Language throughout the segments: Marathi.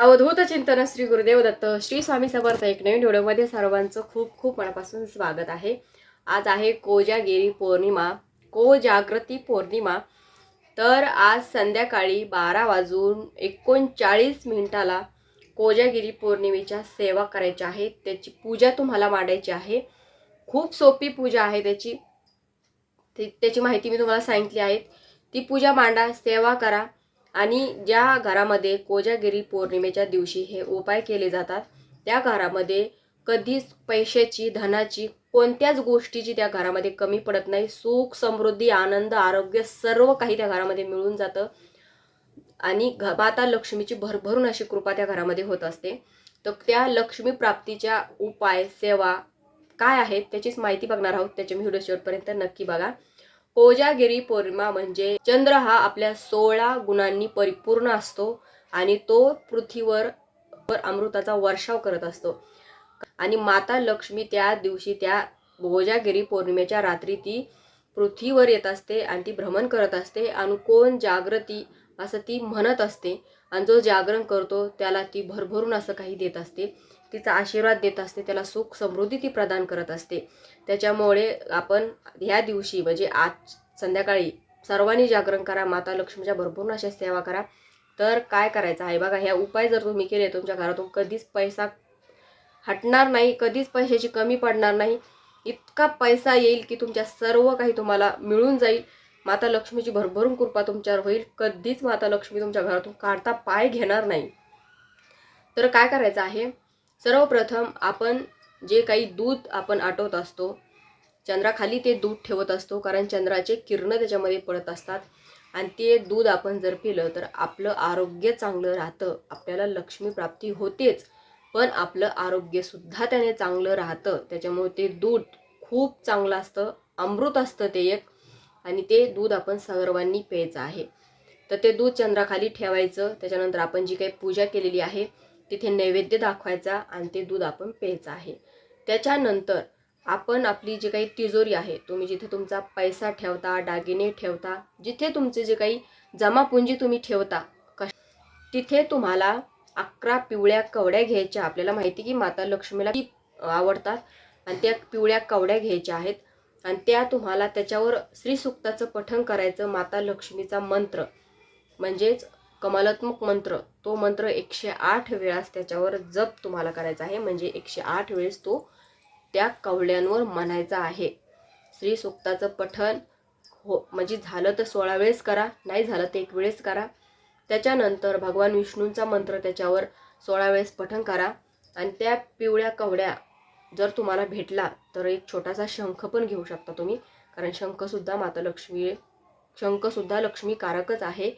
अवधूत चिंतन श्री गुरुदेव दत्त श्री स्वामी समर्थ एक नवीन व्हिडिओमध्ये सर्वांचं खूप खूप मनापासून स्वागत आहे. आज आहे कोजागिरी पौर्णिमा कोजागृती पौर्णिमा. तर आज संध्याकाळी बारा वाजून एकोणचाळीस मिनिटाला कोजागिरी पौर्णिमेच्या सेवा करायच्या आहेत. त्याची पूजा तुम्हाला मांडायची आहे. खूप सोपी पूजा आहे त्याची. त्याची माहिती मी तुम्हाला सांगितली आहे. ती पूजा मांडा सेवा करा. आणि ज्या घरामध्ये कोजागिरी पौर्णिमेच्या दिवशी हे उपाय केले जातात त्या घरामध्ये कधीच पैशाची धनाची कोणत्याच गोष्टीची त्या घरामध्ये कमी पडत नाही. सुख समृद्धी आनंद आरोग्य सर्व काही त्या घरामध्ये मिळून जातं. आणि घ माता लक्ष्मीची भरभरून अशी कृपा त्या घरामध्ये होत असते. तर त्या लक्ष्मी प्राप्तीच्या उपाय सेवा काय आहेत त्याचीच माहिती बघणार आहोत. त्याच्या मी व्हिडिओ शेवटपर्यंत नक्की बघा. कोजागिरी पौर्णिमा म्हणजे चंद्र हा आपल्या सोळा गुणांनी परिपूर्ण असतो आणि तो पृथ्वीवर अमृताचा वर्षाव करत असतो. आणि माता लक्ष्मी त्या दिवशी त्या कोजागिरी पौर्णिमेच्या रात्री ती पृथ्वीवर येत असते आणि ती भ्रमण करत असते आणि कोण जागृती असं ती म्हणत असते आणि जो जागरण करतो त्याला ती भरभरून असं काही देत असते. तिचा आशीर्वाद देत असते त्याला सुख समृद्धी ती प्रदान करत असते. त्याच्यामुळे आपण ह्या दिवशी म्हणजे आज संध्याकाळी सर्वांनी जागरण करा माता लक्ष्मीच्या भरपूर अशा सेवा करा. तर काय करायचं आहे? बघा ह्या उपाय जर तुम्ही केले तुमच्या घरातून कधीच पैसा हटणार नाही कधीच पैशाची कमी पडणार नाही इतका पैसा येईल की तुमच्या सर्व काही तुम्हाला मिळून जाईल. माता लक्ष्मीची भरभरून कृपा तुमच्यावर होईल. कधीच माता लक्ष्मी तुमच्या घरातून काढता पाय घेणार नाही. तर काय करायचं आहे? सर्वप्रथम आपण जे काही दूध आपण आटवत असतो चंद्राखाली ते दूध ठेवत असतो कारण चंद्राचे किरण त्याच्यामध्ये पडत असतात. आणि ते दूध आपण जर पिलं तर आपलं आरोग्य चांगलं राहतं. आपल्याला लक्ष्मी प्राप्ती होतेच पण आपलं आरोग्यसुद्धा त्याने चांगलं राहतं. त्याच्यामुळे ते दूध खूप चांगलं असतं अमृत असतं ते एक. आणि ते दूध आपण सर्वांनी प्यायचं आहे. तर ते दूध चंद्राखाली ठेवायचं. त्याच्यानंतर आपण जी काही पूजा केलेली आहे तिथे नैवेद्य दाखवायचा आणि ते दूध आपण प्यायचं आहे. त्याच्यानंतर आपण आपली जी काही तिजोरी आहे तुम्ही जिथे तुमचा पैसा ठेवता दागिने ठेवता जिथे तुमचे जे काही जमापुंजी तुम्ही ठेवता कश तिथे तुम्हाला अकरा पिवळ्या कवड्या घ्यायच्या. आपल्याला माहिती की माता लक्ष्मीला ती आवडतात आणि त्या पिवळ्या कवड्या घ्यायच्या आहेत आणि त्या तुम्हाला त्याच्यावर श्रीसुक्ताचं पठण करायचं माता लक्ष्मीचा मंत्र. म्हणजेच कमालात्मक मंत्र. तो मंत्र एकशे आठ वेळास त्याच्यावर जप तुम्हाला करायचा आहे. म्हणजे एकशे आठ वेळेस तो त्या कवड्यांवर म्हणायचा आहे. श्री सुक्ताचं पठण हो म्हणजे झालं तर सोळा वेळेस करा नाही झालं तर एक वेळेस करा. त्याच्यानंतर भगवान विष्णूंचा मंत्र त्याच्यावर सोळा वेळेस पठण करा. आणि त्या पिवळ्या कवड्या जर तुम्हाला भेटला तर एक छोटासा शंख पण घेऊ शकता तुम्ही. कारण शंखसुद्धा माता लक्ष्मी शंखसुद्धा लक्ष्मीकारकच आहे.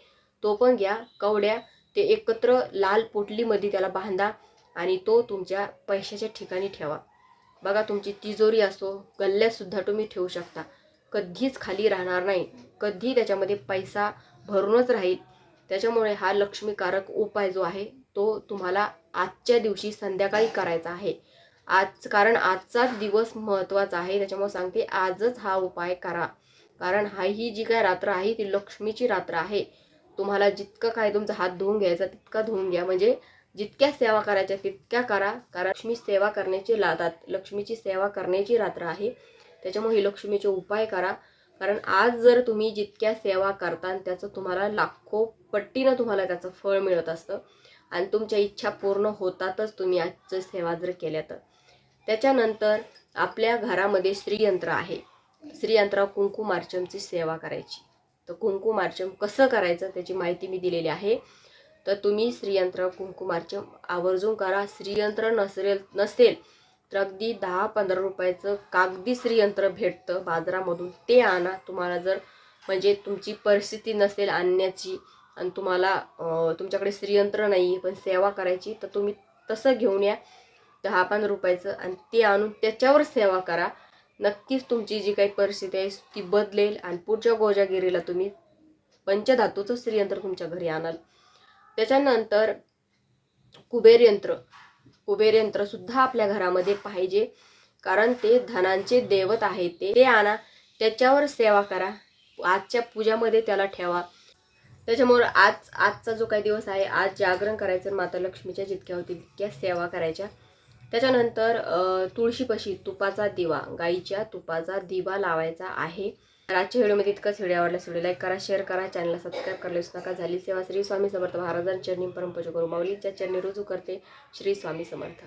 तो पण घ्या कवड्या. ते एकत्र लाल पोटलीमध्ये त्याला बांधा आणि तो तुमच्या पैशाच्या ठिकाणी ठेवा. बघा तुमची तिजोरी असो गल्ल्यातसुद्धा तुम्ही ठेवू शकता. कधीच खाली राहणार नाही. कधी त्याच्यामध्ये पैसा भरूनच राहील. त्याच्यामुळे हा लक्ष्मीकारक उपाय जो आहे तो तुम्हाला आजच्या दिवशी संध्याकाळी करायचा आहे. आज कारण आजचाच दिवस महत्त्वाचा आहे. त्याच्यामुळे सांगते आजच हा उपाय करा. कारण हा ही जी काय रात्र आहे ती लक्ष्मीची रात्र आहे. तुम्हाला जितकं काय तुमचा हात धुवून घ्यायचा तितका धुवून घ्या. म्हणजे जितक्या सेवा करायच्या तितक्या करा. कारण लक्ष्मी सेवा करण्याची लातात लक्ष्मीची सेवा करण्याची रात्र आहे. त्याच्यामुळे लक्ष्मीचे उपाय करा. कारण आज जर तुम्ही जितक्या सेवा करता त्याचं तुम्हाला लाखो पट्टीनं तुम्हाला त्याचं फळ मिळत असतं. आणि तुमच्या इच्छा पूर्ण होतातच तुम्ही आजचं सेवा जर केल्या तर. त्याच्यानंतर आपल्या घरामध्ये श्रीयंत्र आहे. श्रीयंत्र कुंकुमार्चमची सेवा करायची. तर कुंकुमार्चम कसं करायचं त्याची माहिती मी दिलेली आहे. तर तुम्ही श्रीयंत्र कुंकुमार्चम आवर्जून करा. श्रीयंत्र नसेल नसेल तर अगदी दहा पंधरा रुपयाचं कागदी श्रीयंत्र भेटतं बाजारामधून. ते आणा. तुम्हाला जर म्हणजे तुमची परिस्थिती नसेल आणण्याची आणि तुम्हाला तुमच्याकडे श्रीयंत्र नाही पण सेवा करायची तर तुम्ही तसं घेऊन या. दहा पंधरा रुपयाचं आणि ते आणून त्याच्यावर सेवा करा. नक्कीच तुमची जी काही परिस्थिती आहे ती बदलेल आणि पुढच्या गोजागिरीला तुम्ही पंचधातूचं स्त्रीयंत्र तुमच्या घरी आणाल. त्याच्यानंतर कुबेर यंत्र. कुबेर यंत्रसुद्धा आपल्या घरामध्ये पाहिजे कारण ते धनांचे देवत आहे ते ते आणा त्याच्यावर सेवा करा आजच्या पूजामध्ये त्याला ठेवा. त्याच्यामुळं आज आजचा जो काही दिवस आहे आज जागरण करायचं माता लक्ष्मीच्या जितक्या होतील तितक्या सेवा करायच्या. त्याच्यानंतर तुळशीपशी तुळशीपाशी तुपाचा दिवा गाईच्या तुपाचा दिवा लावायचा आहे. तर आजच्या व्हिडिओमध्ये इतकंच. व्हिडिओ आवडला व्हिडिओ लाईक करा शेअर करा चॅनलला सबस्क्राईब करायला विसरू नका. झाली सेवा श्री स्वामी समर्थ महाराजांच्या चरणी परमपूजा करू माऊलीच्या चरणी रुजू करते श्री स्वामी समर्थ.